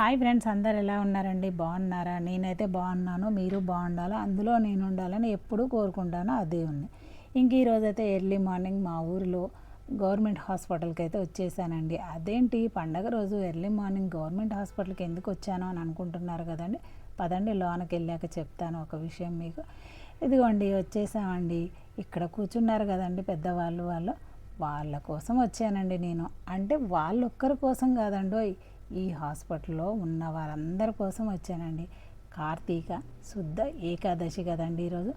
Hi friends అందరు ఎలా ఉన్నారండి? బాగున్నారా? నేనైతే బాగున్నాను మీరు బాగుండాలి? అందులో నేను ఉండాలని ఎప్పుడూ కోరుకుంటానో అదే ఉంది. ఇంక ఈరోజైతే ఎర్లీ మార్నింగ్ మా ఊరిలో గవర్నమెంట్ హాస్పిటల్కి అయితే వచ్చేసానండి. అదేంటి? పండగ రోజు ఎర్లీ మార్నింగ్ గవర్నమెంట్ హాస్పిటల్కి ఎందుకు వచ్చాను అని అనుకుంటున్నారు కదండి? పదండి లోనకి వెళ్ళాక చెప్తాను ఒక విషయం మీకు. ఇదిగోండి వచ్చేసామండి. ఇక్కడ కూర్చున్నారు కదండి పెద్దవాళ్ళు వాళ్ళు. వాళ్ళ కోసం వచ్చానండి నేను. అంటే వాళ్ళొక్కరి కోసం కాదండోయ్. ఈ హాస్పిటల్లో ఉన్న వారందరి కోసం వచ్చానండి. కార్తీక శుద్ధ ఏకాదశి కదండి ఈరోజు.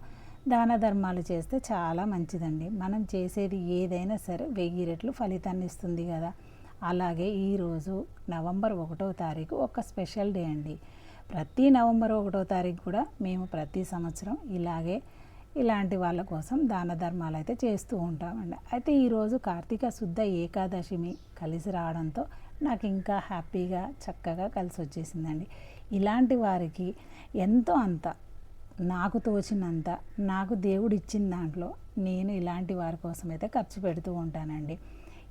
దాన ధర్మాలు చేస్తే చాలా మంచిదండి. మనం చేసేది ఏదైనా సరే వెయ్యి రెట్లు ఫలితాన్ని ఇస్తుంది కదా. అలాగే ఈరోజు నవంబర్ ఒకటో తారీఖు ఒక స్పెషల్ డే అండి. ప్రతి నవంబర్ ఒకటో తారీఖు కూడా మేము ప్రతి సంవత్సరం ఇలాగే ఇలాంటి వాళ్ళ కోసం దాన ధర్మాలు అయితే చేస్తూ ఉంటామండి. అయితే ఈరోజు కార్తీక శుద్ధ ఏకాదశిమి కలిసి రావడంతో నాకు ఇంకా హ్యాపీగా చక్కగా కలిసి వచ్చేసిందండి ఇలాంటి వారికి ఎంతో అంత నాకు తోచినంత నాకు దేవుడు ఇచ్చిన దాంట్లో నేను ఇలాంటి వారి కోసం అయితే ఖర్చు పెడుతూ ఉంటానండి.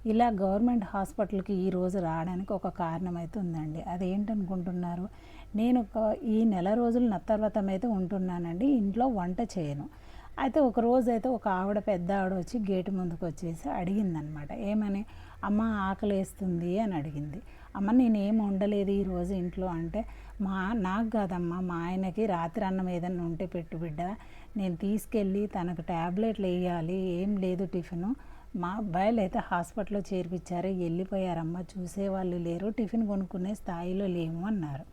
ఇలా గవర్నమెంట్ హాస్పిటల్కి ఈరోజు రావడానికి ఒక కారణం అయితే ఉందండి. అదేంటనుకుంటున్నారు? నేను ఒక ఈ నెల రోజులు నత్తర్వతం అయితే ఉంటున్నానండి. ఇంట్లో వంట చేయను. అయితే ఒక రోజు అయితే ఒక ఆవిడ పెద్ద ఆవిడ వచ్చి గేటు ముందుకు వచ్చేసి అడిగిందనమాట. ఏమని? అమ్మ ఆకలి వేస్తుంది అని అడిగింది. అమ్మ నేను ఏం ఉండలేదు ఈరోజు ఇంట్లో? అంటే మా నాకు కాదమ్మా మా ఆయనకి రాత్రి అన్నం ఏదన్నా ఉంటే పెట్టు బిడ్డ. నేను తీసుకెళ్ళి తనకు ట్యాబ్లెట్లు వేయాలి ఏం లేదు టిఫిను. మా అబ్బాయిలు అయితే హాస్పిటల్లో చేర్పించారు వెళ్ళిపోయారమ్మా చూసేవాళ్ళు లేరు టిఫిన్ కొనుక్కునే స్థాయిలో లేము అన్నారు.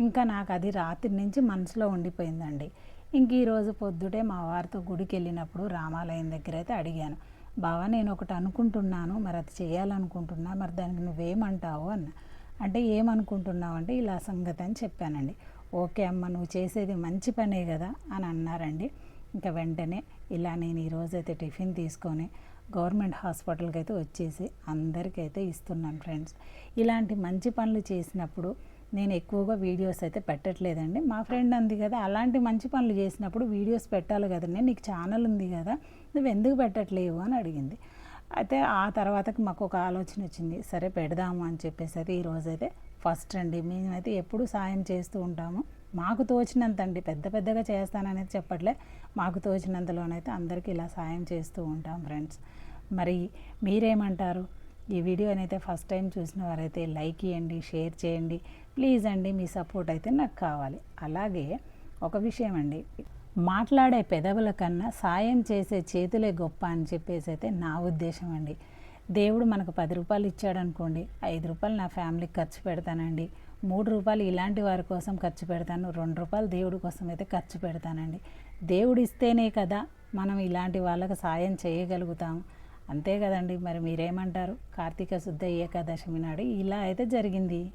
ఇంకా నాకు అది రాత్రి నుంచి మనసులో ఉండిపోయిందండి. ఇంక ఈరోజు పొద్దుటే మా వారితో గుడికి వెళ్ళినప్పుడు రామాలయం దగ్గర అయితే అడిగాను. బావా నేను ఒకటి అనుకుంటున్నాను. మరి అది చేయాలనుకుంటున్నా. మరి దానికి నువ్వేమంటావు? అన్న. అంటే ఏమనుకుంటున్నావు అంటే ఇలా సంగతి అని చెప్పానండి. ఓకే అమ్మ నువ్వు చేసేది మంచి పనే కదా అని అన్నారండి. ఇంకా వెంటనే ఇలా నేను ఈరోజైతే టిఫిన్ తీసుకొని గవర్నమెంట్ హాస్పిటల్కి అయితే వచ్చేసి అందరికైతే ఇస్తున్నాను ఫ్రెండ్స్. ఇలాంటి మంచి పనులు చేసినప్పుడు నేను ఎక్కువగా వీడియోస్ అయితే పెట్టట్లేదండి. మా ఫ్రెండ్ అంది కదా అలాంటి మంచి పనులు చేసినప్పుడు వీడియోస్ పెట్టాలి కదండి నీకు ఛానల్ ఉంది కదా నువ్వు ఎందుకు పెట్టట్లేవు? అని అడిగింది. అయితే ఆ తర్వాతకి మాకు ఒక ఆలోచన వచ్చింది సరే పెడదాము అని చెప్పేసి అయితే ఈరోజైతే ఫస్ట్ అండి. మేమైతే ఎప్పుడు సాయం చేస్తూ ఉంటాము. మాకు తోచినంత అండి పెద్ద పెద్దగా చేస్తాననేది చెప్పట్లే. మాకు తోచినంతలోనైతే అందరికీ ఇలా సాయం చేస్తూ ఉంటాం ఫ్రెండ్స్. మరి మీరేమంటారు? ఈ వీడియోని అయితే ఫస్ట్ టైం చూసిన వారైతే లైక్ ఇవ్వండి షేర్ చేయండి. ప్లీజ్ అండి మీ సపోర్ట్ అయితే నాకు కావాలి. అలాగే ఒక విషయం అండి. మాట్లాడే పెదవుల కన్నా సాయం చేసే చేతులే గొప్ప అని చెప్పేసి అయితే నా ఉద్దేశం అండి. దేవుడు మనకు పది రూపాయలు ఇచ్చాడు అనుకోండి ఐదు రూపాయలు నా ఫ్యామిలీకి ఖర్చు పెడతానండి. మూడు రూపాయలు ఇలాంటి వారి కోసం ఖర్చు పెడతాను రెండు రూపాయలు దేవుడి కోసం అయితే ఖర్చు పెడతానండి. దేవుడు ఇస్తేనే కదా మనం ఇలాంటి వాళ్ళకు సాయం చేయగలుగుతాం. అంతే కదండి మరి మీరేమంటారు? కార్తీక శుద్ధ ఏకాదశమి నాడు ఇలా అయితే జరిగింది.